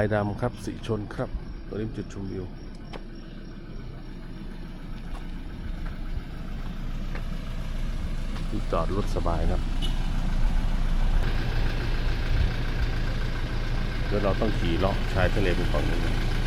ายดำครับสีชนครับตัวนี้จุดชมวิวจอดรถสบายครับเดี๋ยวเราต้องขี่เลาะชายทะเลเป็นฝั่งนึงน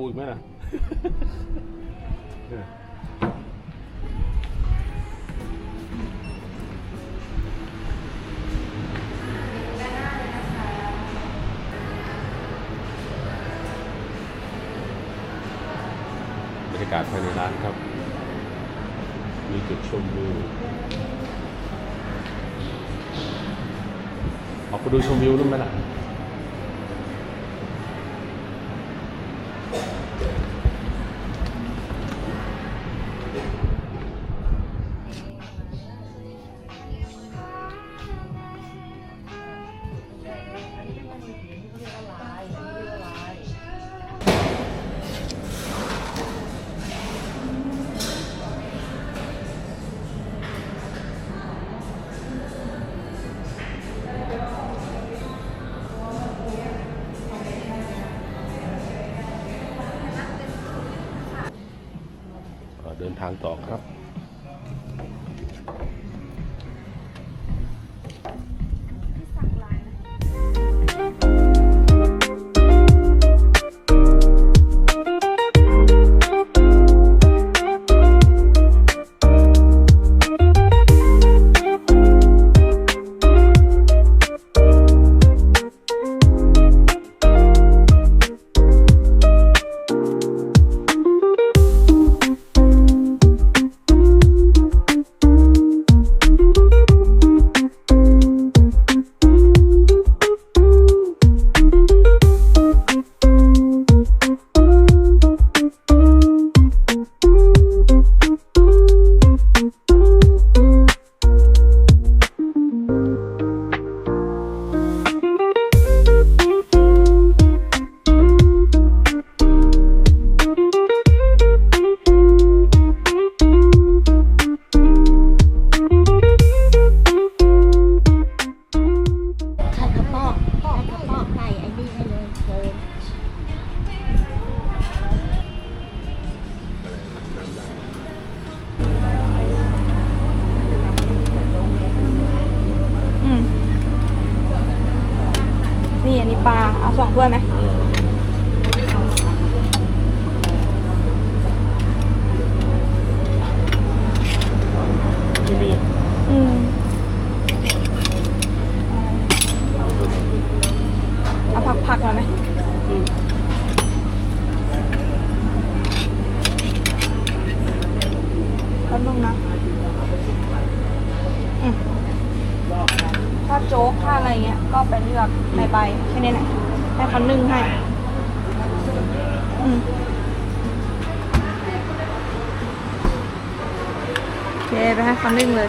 ูอีกไหมล่ะบรรยากาศภายในร้านครับ มีจุดชมวิวออกไปดูชมวิวนู่นไหมล่ะ ทางต่อครับ ใบแค่นี้แหละให้เขานึ่งให้โอเคไปให้เขานึ่งเลย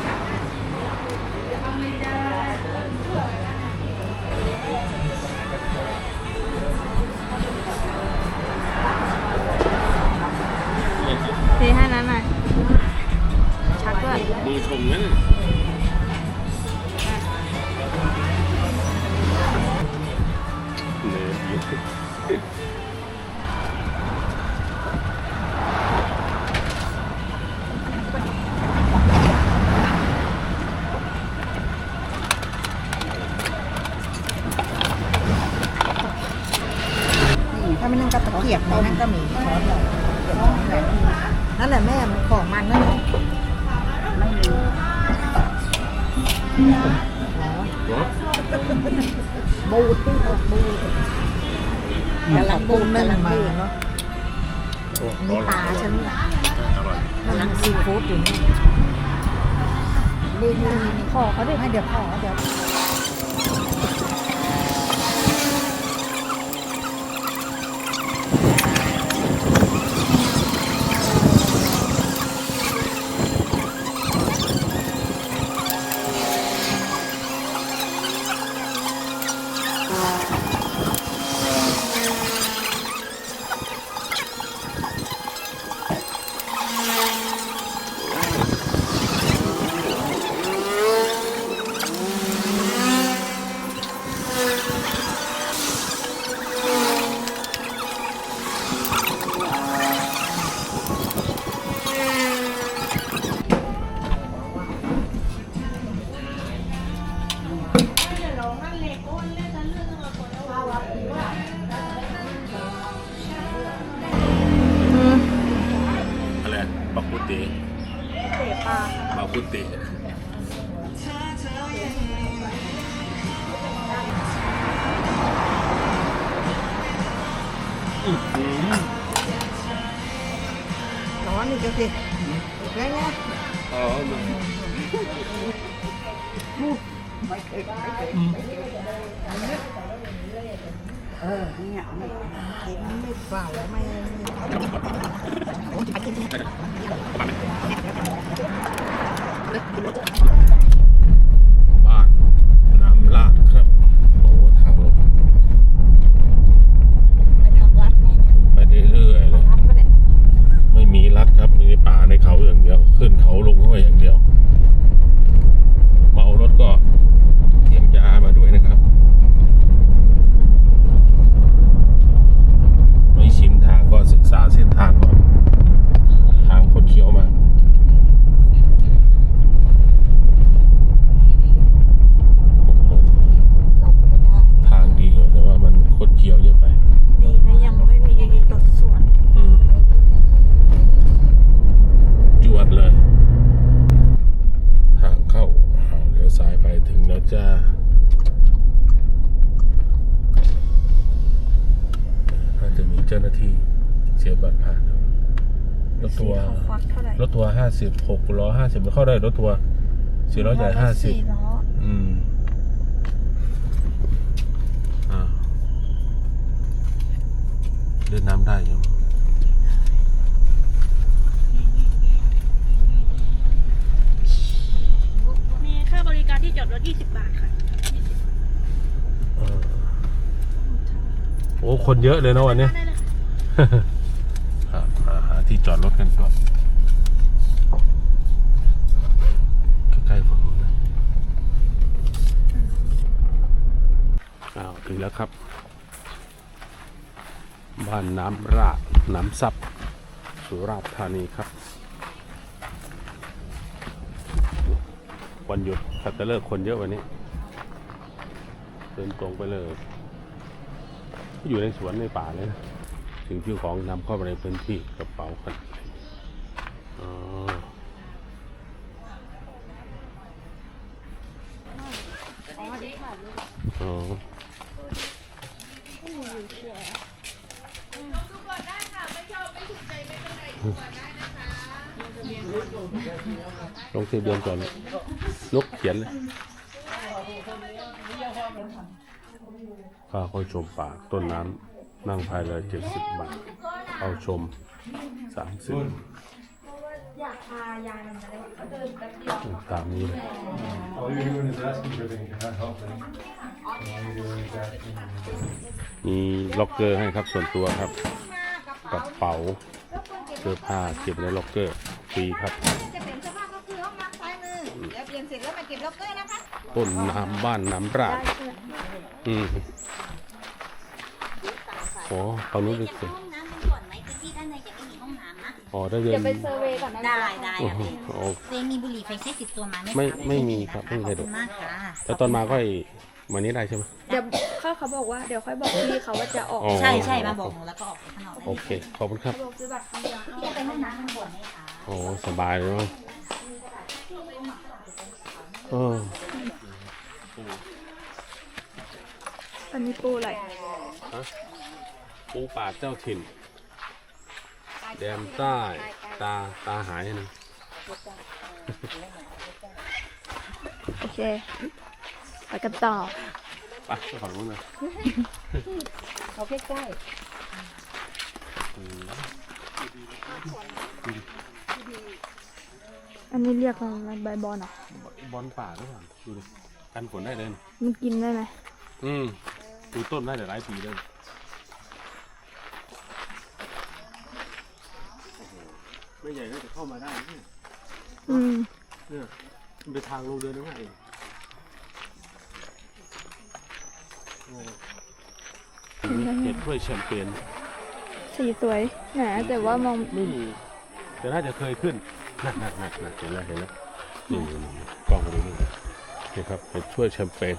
ไม่นั่งก็ตะเกียบไม่นั่งก็มีช้อนเลยนั่นแหละแม่ของมันนั่นแหละไม่มีบูดที่ออกบูดกำลังบูดนั่นมาเนาะโอ้นี่ปลาฉันอร่อยกำลังซีฟู้ดอยู่นี่นี่นี่นี่ขอเขาดิให้เดี๋ยวพ่อเดี๋ยว เออเนี่ยไม่เห็นไม่เปล่าไม่บ้านน้ำลาดครับ โอ้ทางลง ไปทำรัดไงเนี่ย ไปเรื่อยๆเลย รัดก็เนี่ย ไม่มีรัดครับ มีป่าในเขาอย่างเดียว ขึ้นเขาลงห้วยอย่างเดียว เมารถก็เตรียมยามาด้วยนะครับ ไม่ชินทางก็ศึกษาเส้นทางก่อน ทางคดเคี้ยวมากโอ้โห หลบไม่ได้ ทางดีอยู่แต่ว่ามันคดเคี้ยวเยอะไป ดีนะยังไม่มีรถสวน อืมจวดเลย ทางเข้าอ่าเลี้ยวซ้ายไปถึงแล้วจ้า น่าจะมีเจ้าหน้าที่เสียบัตรผ่านครับรถทัวร์ เขาควักเท่าไหร่ รถทัวร์ห้า สิบหกล้อห้าสิบเข้าได้รถทัวร์สี่ล้อใหญ่ห้าสิบสี่ล้ออืมอ่าเล่นน้ำได้อยู่มีค่าบริการที่จอดรถ 20 บาทค่ะเออโอ้ คนเยอะเลยนะวันนี้ ได้เลยค่ะหาหาหาที่จอดรถกันก่อน ใกล้ๆฝั่งนู้นนะอ้าวถึง แล้วครับ บ้านน้ำราดน้ำซับสุราษฎร์ธานีครับ วันหยุดคัตเตอร์เลิกคนเยอะวันนี้ เดินตรงไปเลย อยู่ในสวนในป่าเลยนะสิ่งที่ของนำเข้าไปในพื้นที่กระเป๋ากันอ๋อ อ๋อดีค่ะลูก อ๋อลงทะ เบียนก่อนนกเขียนเลยค่าเข้าชมป่าต้นน้ำนั่งพายเรือเจ็ดสิบบาทเข้าชมสามสิบตามนี้เลย มีล็อกเกอร์ให้ครับส่วนตัวครับกระเป๋าเสื้อผ้าเก็บในล็อกเกอร์ฟรีครับ ล้วมาเก็บล็อกเกอร์นะคะต้นน้ำบ้านน้ำราดอืมโอ้ตอนนู้นเป็นห้องน้ำมันก่อนไหมคือที่ด้านในจะไม่มีห้องน้ำนะ อ๋อได้เรียนเดี๋ยวไปเซอร์เวย์ก่อนนะได้ได้โอ้อะโหพี่โอ้ตัวเองมีบุหรี่ไฟแค่สิบตัวมาไหมไม่คะไม่มีครับไม่มีใครขอบดูคุณมากค่ะแต่ตอนมาก็ให้มานี้ได้ใช่ไหม เดี๋ยวเขาเขาบอกว่าเดี๋ยวค่อยบอกพี่เขาว่าจะออกอ๋อ ใช่ใช่มาบอกหนูแล้วก็ออกไปข้างนอกโอเค ขอบคุณครับเขาบอกซื้อบัตรครั้งเดียวพี่จะไปห้องน้ำข้างบนไหมคะ โอ้สบายเลยมั้งเอออันนี้ปูอะไรปูป่าเจ้าถิ่น แดนใต้ตาตาหายนะ โอเค ไปกันต่อไปไปฝั่งนู้นนะเอาใกล้อันนี้เรียกอะไรใบบอลเหรอ บอลป่าหรือเปล่าดูดิกันฝนได้เลยนะมันกินได้ไหมอืมดูต้นได้แต่หลายปีเลยไม่ใหญ่ก็จะเข้ามาได้เนี่ยอืมเนี่ยมันเป็นทางลงเดินได้ง่ายเองโอ้เห็ดถ้วยแชมเปญสีสวยแหมแต่ว่ามองไม่มีแต่น่าจะเคยขึ้นนักนักนักนักเห็นแล้วเห็นแล้วนี่นี่นี่กล้องมาดูนี่ นี่ครับเห็ดถ้วยแชมเปญ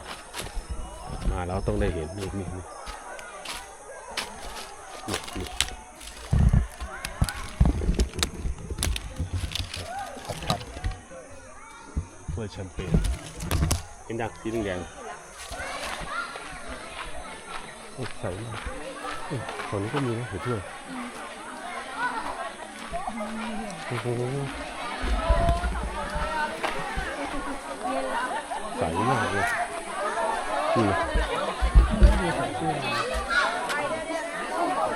มาแล้วต้องได้เห็นนี่นี่นี่นี่นี่ถ้วยแชมเปญเห็นดักสีแดงโอ้ใสมากเอ้ยคนนี้ก็มีนะเห็ดถ้วยโอ้โห ใสมากเลยนี่นะ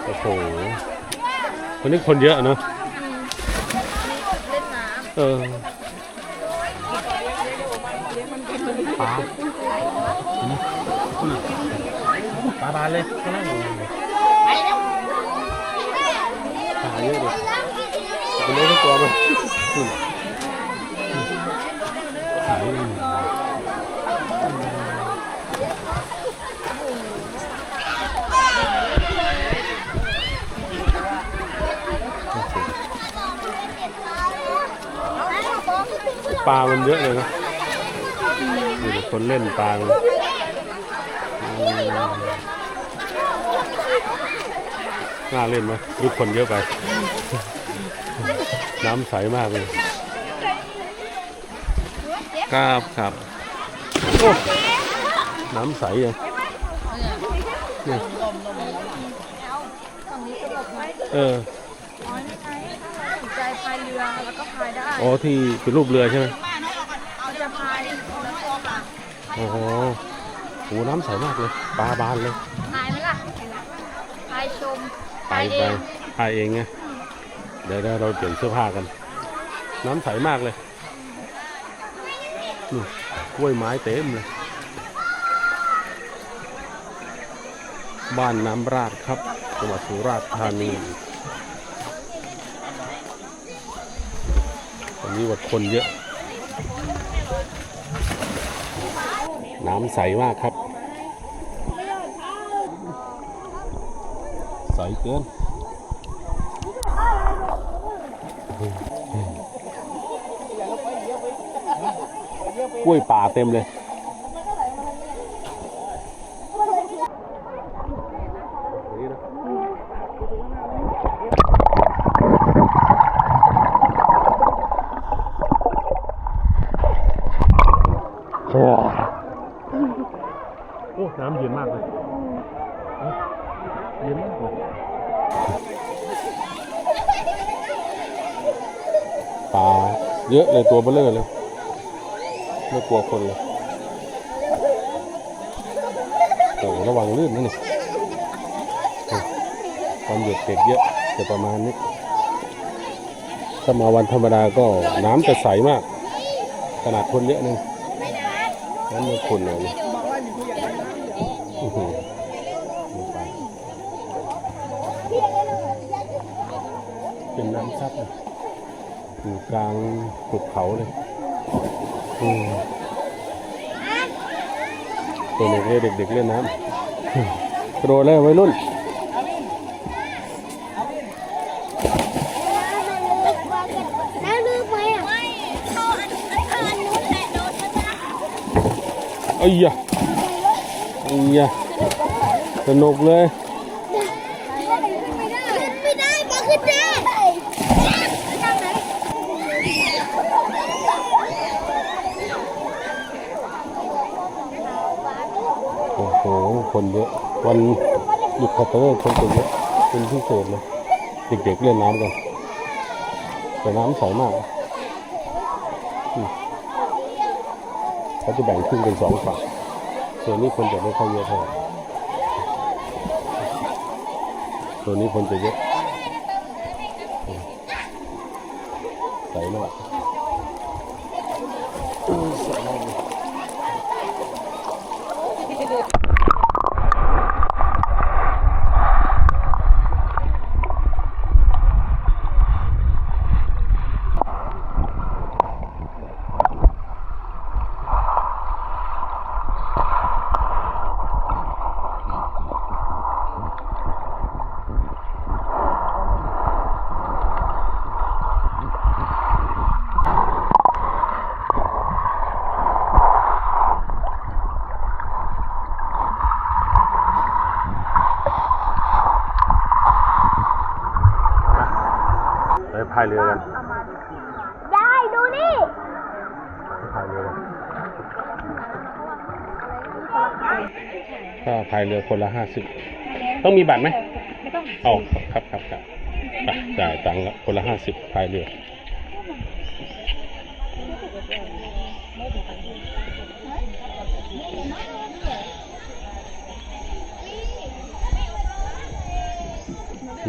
โอ้โหวันนี้คนเยอะเนอะเออปลาอืมอืมปลาบานเลยก็นั่งอยู่ปลาเยอะเลยเป็นเรื่องตัวมัน ปลามันเยอะเลยนะดูดิคนเล่นปลามันอืมน่าเล่นไหมดูคนเยอะไป น้ำใสมากเลย ครับครับโอ้น้ำใสอะเนี่ยเออ อ๋อที่เป็นรูปเรือใช่ไหมเราจะพายโอ้โหโหน้ำใสมากเลยปลาบานเลยพายไหมล่ะพายชมไปพายเอไปงพายเองไงเดี๋ยวเดี๋ยวเราเปลี่ยนเสื้อผ้ากัน น้ำใสมากเลยนี่กล้วยไม้เต็มเลย บ้านน้ำราดครับจังหวัดสุราษฎร์ธานี นี้วัดคนเยอะ น้ำใสมากครับ ใสเกินกล้วยป่าเต็มเลย น้ำเย็นมากเลยเย็นมากเลยปลาเยอะเลยตัวเบลเลอร์เลยไม่กลัวคนเลยโอ้ระวังลื่นนะนี่ความเหยียดเด็กเยอะจะประมาณนี้ ถ้ามาวันธรรมดาก็น้ำจะใสมาก ขนาดคนเยอะนึงน้ำไม่ขุ่นเลยนะอื้อหือดูไปเป็นน้ำ ซับเลยอยู่กลางหุบเขาเลยตัวเด็กเลยเด็กๆเล่นน้ำกระโดดเลยวัยรุ่นแล้วลืมไปอะไม่เข้าอันอันอันนู้นแหละโดนมันนะไอ้ยะไอ้ยะสนุกเลย ขึ้นไม่ได้ก็ขึ้นได้ทางไหน โอ้โห คนเยอะ วันหยุดคัตเตอร์คนจะเยอะเป็นพิเศษเลยเด็กๆเล่นน้ำกันแต่น้ำใสมากเขาจะแบ่งครึ่งเป็นสองฝั่งส่วนนี้คนจะไม่ค่อยเยอะเท่าไหร่ส่วนนี้คนจะเยอะใสมากใสมากเลย ไปพายเรือกัน ได้ดูนี่ ไปพายเรือกันถ้าพายเรือ คนละห้าสิบต้องมีบัตรไหมไม่ต้องอ๋อครับครับครับไปจ่ายตังค์ละคนละห้าสิบพายเรือ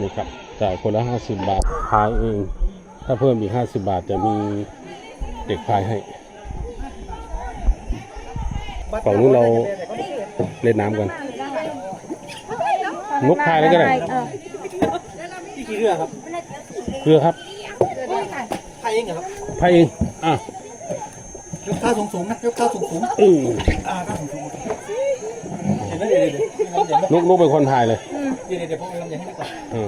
นี่ครับจ่ายคนละห้าสิบบาทพายเอง ถ้าเพิ่มอีกห้าสิบาทจะมีเด็กพายให้ฝั่งนู้นเราเล่นน้ำกัน งกพายแล้วก็ได้เออที่กี่เรือครับเพื่อครับพายเองเหรอครับพายเองอะยกเท้าสูงสูงๆนะยกเท้าสูงสูงอือๆอ่าเท้าสูงสูงๆเห็นไหมเดี๋ยวเดี๋ยวเดี๋ยวเดี๋ยวนุกนุกเป็นคนพายเลยเดี๋ยวเดี๋ยวพ่อทำอย่างให้ดีกว่าเออ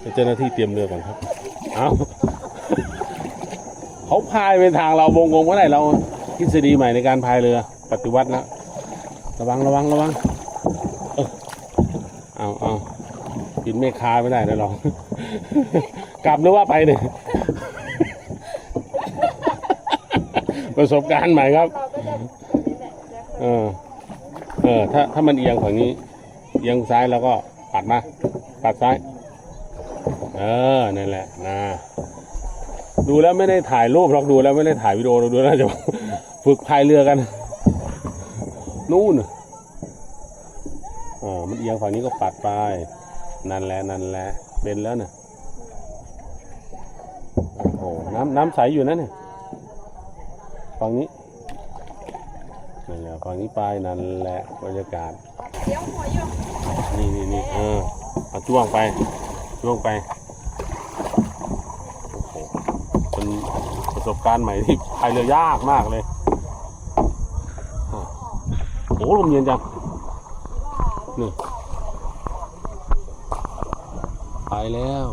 เดี๋ยวเจ้าหน้าที่เตรียมเรือก่อนครับเอาเขาพายเป็นทางเราวงงงว่าไหนเราทฤษฎีใหม่ในการพายเรือ ปฏิวัติแล้วระวังระวังระวังเออ เอาเอากินเมฆคาไม่ได้นะเรากลับหรือว่าไปเนี่ยประสบการณ์ใหม่ครับ เออ เออ ถ้าถ้ามันเอียงฝั่งนี้ เอียงซ้ายแล้วก็ปัดมา ปัดซ้าย เออ นั่นแหละนะดูแล้วไม่ได้ถ่ายรูปหรอกดูแล้วไม่ได้ถ่ายวิดีโอเราดูแล้วจะฝึกพายเรือกัน นู่น อียงฝั่งนี้ก็ปัดไป นั่นแหละนั่นแหละเป็นแล้วเนี่ยโอ้โหน้ำน้ำใสอยู่นะเนี่ยฝั่งนี้นั่นแหละฝั่งนี้ไปนั่นแหละบรรยากาศนี่นี่นี่เออเอาจ้วงไปจ้วงไปโอ้โหเป็นประสบการณ์ใหม่ที่พายเรือยากมากเลยโอ้ลมเย็นจังนี่ไป แล้ว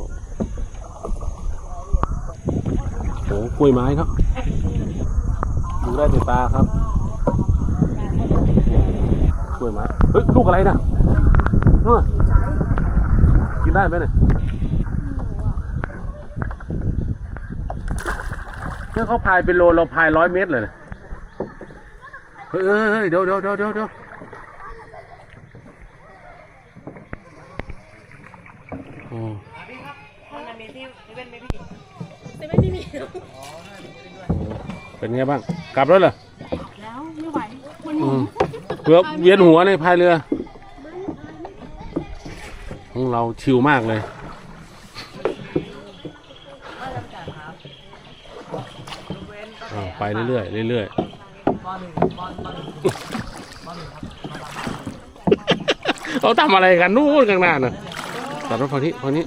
โอ้กล้วยไม้ครับดูได้ด้วยตาครับกล้วยไม้เฮ้ยลูกอะไรนะเออกินได้ไหมเนี่ยเนี่ยเขาพายเป็นโลเราพายร้อยเมตรเลยเฮ้ยเฮ้ยเดี๋ยวเดี๋ยวเดี๋ยวเดี๋ยวเดี๋ยวโอ้ แต่ไม่มี เป็น ไงบ้าง กลับแล้วเหรอแล้วไม่ไหวมันอืมเกือบเวียนหัวในพายเรือ ของเราชิลมากเลย อ่าไปเรื่อยๆเรื่อยๆเขาทำอะไรกันนู่นข้างหน้าน่ะตัดรถฝั่งนี้ฝั่งนี้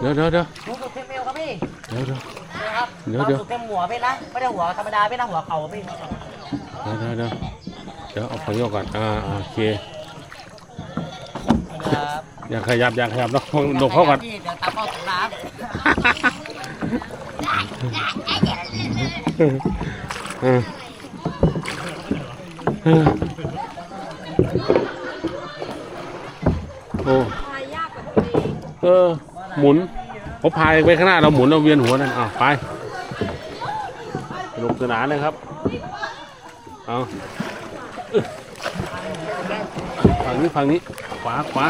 เดี๋ยวเดี๋ยวเดี๋ยวลูกสุดเทมเมลครับพี่เดี๋ยวเดี๋ยว ครับเดี๋ยวเดี๋ยวสุดเต็มหัวพี่นะ ไม่ได้หัวธรรมดาพี่นะหัวเข่าพี่เดี๋ยวเดี๋ยวเดี๋ยวเดี๋ยวเอาฝั่งนี้ออกก่อนอ่าอ่าโอเคครับอย่าขยับอย่าขยับต้องหลบเข้าก่อน พี่เดี๋ยวตามเข้าถึงน้เออเออโอ้พายยากกว่าตัวเองเออหมุนเขาพายไปข้างหน้าเราหมุนเราเวียนหัวนั่นอะไปสนุกสนานเลยครับ เอาฝั่งนี้ฝั่งนี้ขวาขวา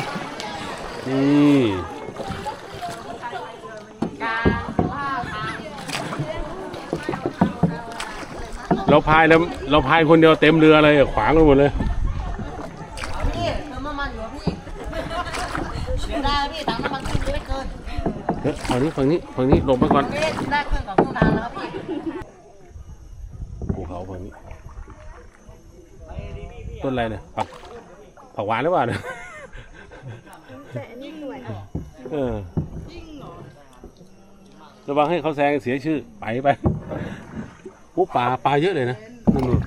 นี่เราพายแล้วเราพายคนเดียวเต็มเรือเลยขวางกันหมดเลยำพี่เติมน้ำมันอยู่พี่เสียได้พี่ตังค์น้ำมันขึ้นไม่เกิน เฮ้ย ฝั่งนี้ฝั่งนี้ฝั่งนี้หลบไปก่อนพี่ได้เครื่องกับเครื่องทางแล้วครับพี่ภูเขาฝั่งนี้ ต้นอะไรเนี่ยผักผักหวานหรือเปล่าเนี่ยแต่อันนี้สวยเออระวังให้เขาแซงเสียชื่อไปไปปุ๊ปลาปลาเยอะเลยนะนู่นนู่น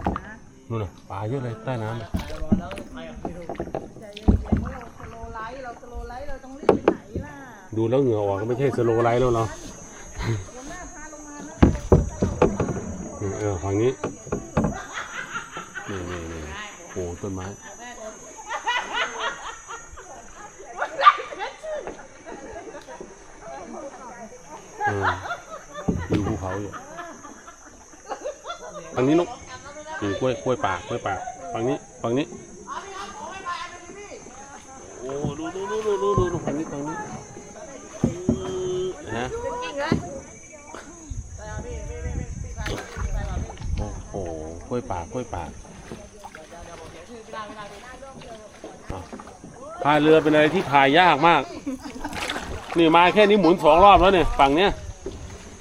นู่นน่ะปลาเยอะเลยใต้น้ำน่ะ ดูแล้วเหงื่อออกก็ไม่ใช่สโลไลท์แล้วเราเออฝั่งนี้นี่นี่นี่โอ้ต้นไม้เออดูภูเขาอยู่ฝั่งนี้นกนี่กล้วยกล้วยป่ากล้วยป่าฝั่งนี้ฝั่งนี้โอ้ดูดูดูดูดูดูดูฝั่งนี้ฝั่งนี้นะโอ้โห กล้วยป่าพายเรือเป็นอะไรที่พายยากมาก นี่มาแค่นี้หมุนสองรอบแล้วเนี่ยฝั่งเนี้ย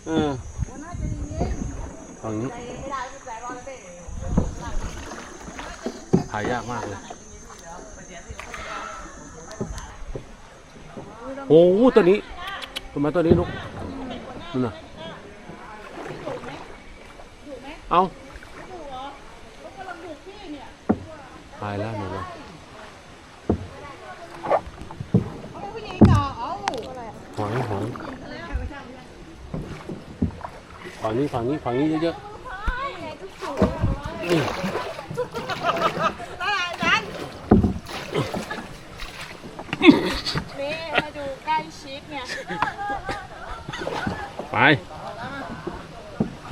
เออฝั่งนี้พายยากมากเลยโอ้โหตัวนี้ทำไมตัวนี้ลูกนั่นน่ะเอา พายแล้วหนูนะหอยหอยฝั่งนี้ฝั่งนี้ฝั่งนี้เยอะๆนี่นี่ให้ดูใกล้ชิดเนี่ยไป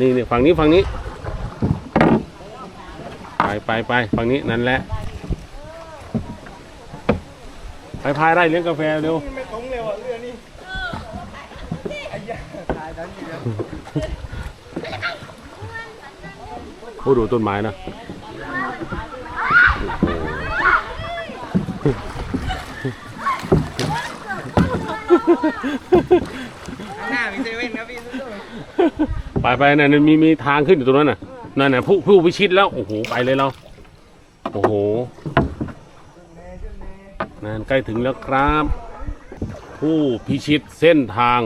นี่นี่ฝั่งนี้ฝั่งนี้ ไปไปไปฝั่งนี้นั่นแหละ ไปพายไร่เลี้ยงกาแฟเร็วไม่ตรงเลยว่ะเรือนี่โอ้ดูต้นไม้นะไปไปนั่นนะมีมีทางขึ้นอยู่ตรงนั้นน่ะนั่นน่ะผู้ผู้พิชิตแล้ว โอ้โห ไปเลยเรา โอ้โห นั่นใกล้ถึงแล้วครับ ผู้พิชิตเส้นทาง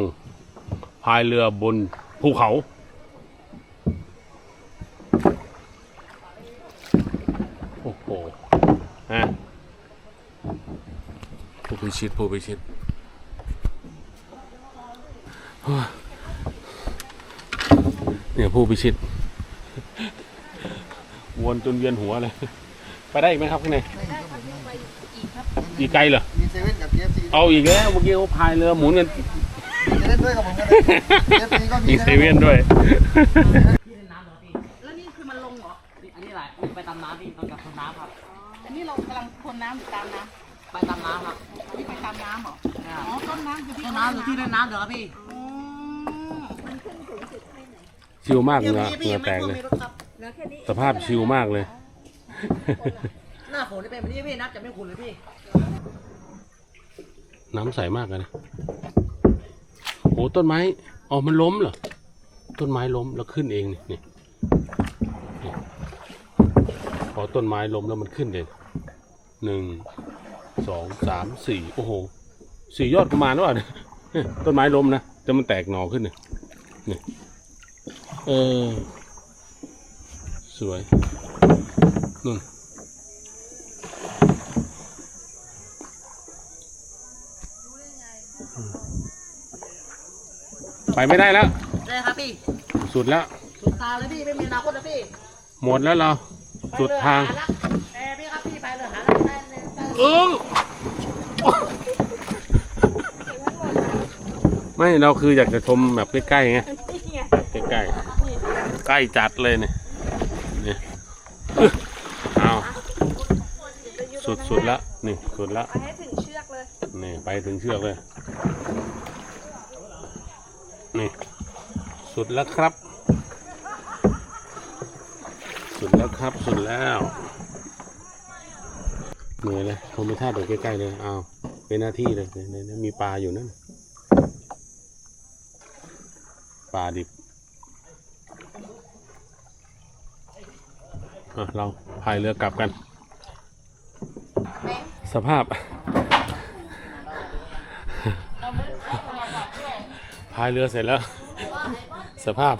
พายเรือบนภูเขา โอ้โหฮะผู้พิชิตผู้พิชิตเนี่ยผู้พิชิต วนจนเวียนหัวเลย ไปได้อีกไหมครับข้างใน อีกไกลเหรอมีเซเว่นกับ KFC เอาอีกแล้วเมื่อกี้เขาพายเรือหมุนกันจะเล่นด้วยกับผมกันเลย KFC ก็มีมีเซเว่นด้วยแล้วนี่คือมันลงเหรอต้องกับน้ำครับ อันนี้เรากำลังพรวนน้ำหรือตามน้ไปตามน้ำครับำนี่ไปตามน้ำเหรออ่าอ๋อ ต้นน้ำอยู่ที่ต้นน้ำอยู่ที่เล่นน้ำเดี๋ยวครับพี่ อ๋อ ชิวมากเหงื่อเหงื่อแตกเลย สภาพชิวมากเลย หน้าฝนจะเป็นแบบนี้พี่น้ำจะไม่ขุ่นเลยพี่ น้ำใสมากเลยนะโอ้ต้นไม้อ๋อมันล้มเหรอ ต้นไม้ล้มแล้วขึ้นเองนี่นี่นี่พอต้นไม้ล้มแล้วมันขึ้นเองหนึ่งสองสามสี่โอ้โหสี่ยอดกุมารหรือเปล่าต้นไม้ล้มนะแต่มันแตกหน่อขึ้นเนี่ยนี่เออ สวยนู่น ไปไม่ได้แล้วได้ครับพี่สุดแล้ว สุดทางเลยพี่ไม่มีอนาคตนะพี่หมดแล้วเราสุดทางเอ้พี่ครับพี่ไปเลยหาลักได้เลยได้เลยเออไม่เราคืออยากจะชมแบบใกล้ๆไงนี่ไงใกล้ๆใกล้จัดเลยเนี่ยเนี่ยเอาสุดสุดแล้วนี่สุดแล้วไปให้ถึงเชือกเลยนี่ไปถึงเชือกเลย นี่ สุดแล้วครับ สุดแล้วครับ สุดแล้วเหนื่อยเลยธรรมชาติอยู่ใกล้ๆเลยเอาเป็นหน้าที่เลยเนี่ยเนี่ยมีปลาอยู่นั่นปลาดิบอะเราพายเรือกลับกัน สภาพ พายเรือเสร็จแล้ว สภาพ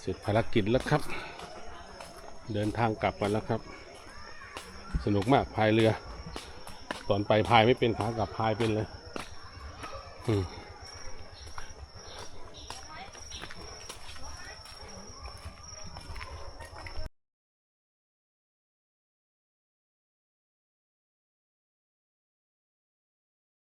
เสร็จภารกิจแล้วครับ เดินทางกลับมาแล้วครับ สนุกมากพายเรือ ตอนไปพายไม่เป็นขากลับพายเป็นเลยอืม